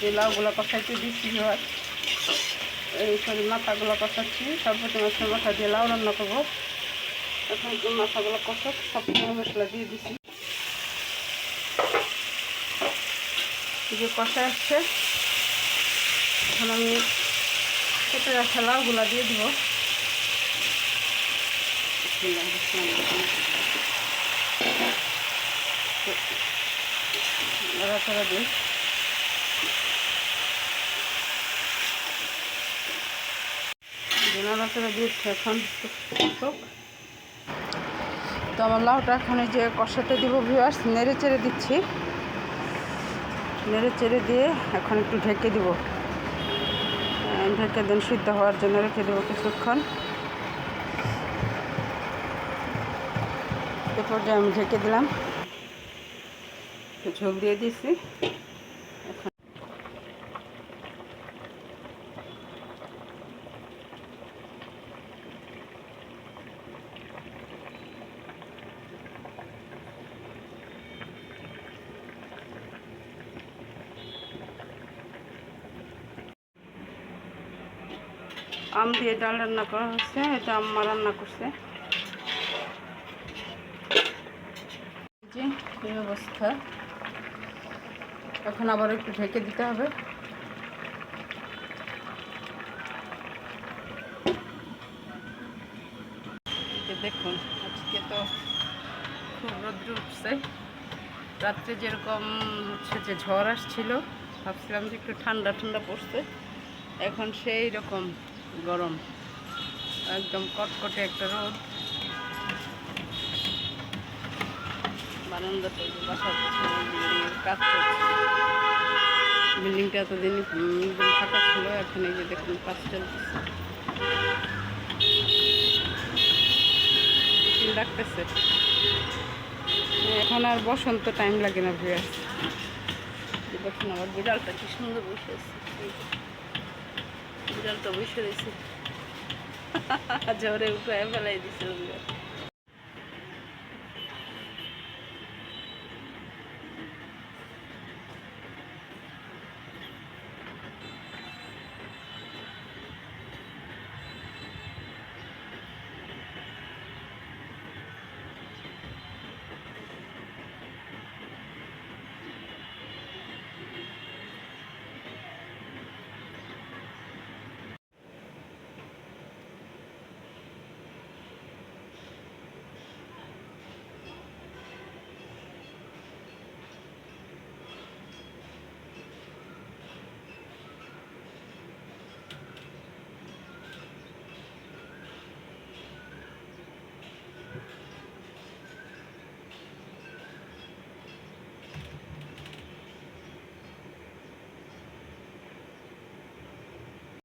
যে লাউগুলো কষাইতে দিচ্ছি হয় এই সরি মাথাগুলো কষাচ্ছি। সরপতি মাছের মাথা দিয়ে লাউ রান্না করব। এখন মাথাগুলো কষা সব মশলা দিয়ে এই যে কষা আসছে, এখন আমি কেটে রাখা লাউগুলা দিয়ে দিব। নাড়াচাড়া দিই। নাড়াচাড়া দিয়েছি এখন। তো আমার লাউটা এখন যে কষাতে দিব ভিউয়ার্স নেড়ে চেড়ে দিচ্ছি। নেড়ে চেড়ে দিয়ে এখন একটু ঢেকে দিব। ঢেকে দেন, সিদ্ধ হওয়ার জন্য রেখে দেবো কিছুক্ষণ। এ পর্যায়ে আমি ঢেকে দিলাম। ঝোল দিয়ে দিছি। আম দিয়ে ডাল রান্না করা হচ্ছে, এটা আম্মা রান্না করছে। অবস্থা। এখন আবার একটু ঢেকে দিতে হবে। দেখুন, আজকে তো খুব রোদ্র উঠছে। রাত্রে যেরকম হচ্ছে যে ঝড় আসছিল, ভাবছিলাম যে একটু ঠান্ডা ঠান্ডা পড়ছে। এখন সেই রকম গরম। একদম কটকটে একটা রোদ। বারান্দাতে বাসার কাজ চলছে। বিল্ডিংটা এতদিন ফাঁকা ছিল, এখন এই যে দেখুন কাজ চলতেছে ডাকতেছে। এখন আর বসন্ত টাইম লাগে না ভিড় দেখুন আমার বিড়ালটা কি সুন্দর বসে আছে। বিড়ালটা বসে রয়েছে ঝড়ে উঠে ফেলাই দিছিল বিড়াল